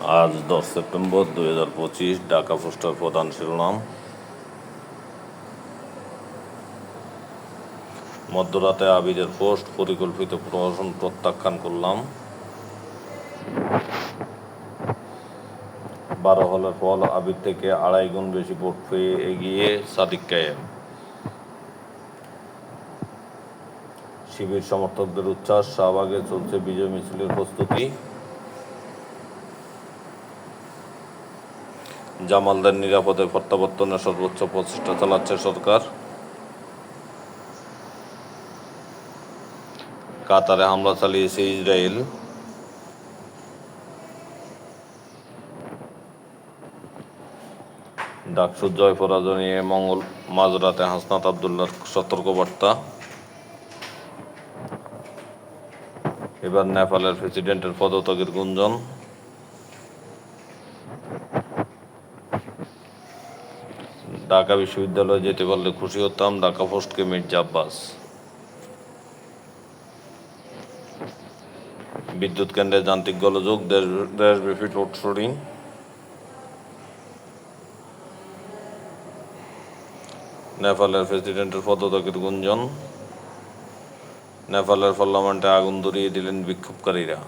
আজ দশ সেপ্টেম্বর দুই হাজার পঁচিশ, ঢাকা পোস্টার প্রধান শিরোনাম। মধ্যরাতে আবিরের পোস্ট, পরিকল্পিত প্রহসন প্রত্যাখ্যান করলাম। বারো হলের ফল আবির থেকে আড়াই গুণ বেশি ভোট পেয়ে এগিয়ে সাদিক কায়েম। শিবির সমর্থকদের উচ্ছ্বাস, শাহবাগে চলছে বিজয় মিছিলের প্রস্তুতি। জামালদের নিরাপদে প্রত্যাবর্তনে সর্বোচ্চ প্রচেষ্টা চালাচ্ছে সরকার। কাতারে হামলা চালিয়েছে ইসরায়েল। ডাকসুর জয় পরাজয় নিয়ে মঙ্গল মাঝরাতে হাসনাত আবদুল্লার সতর্কবার্তা। এবার নেপালের প্রেসিডেন্টের পদত্যাগের গুঞ্জন। ঢাকা বিশ্ববিদ্যালয়ে যেতে পারলে খুশি হতাম, ঢাকা পোস্টকে মির্জা আব্বাস বিদ্যুৎ কেন্দ্রে যান্ত্রিক গোলযোগ, দেশ দেশব্যাপী লোডশেডিং নেপালের প্রেসিডেন্টের পদত্যাগের গুঞ্জন। নেপালের পার্লামেন্টে আগুন ধরিয়ে দিলেন বিক্ষোভকারীরা।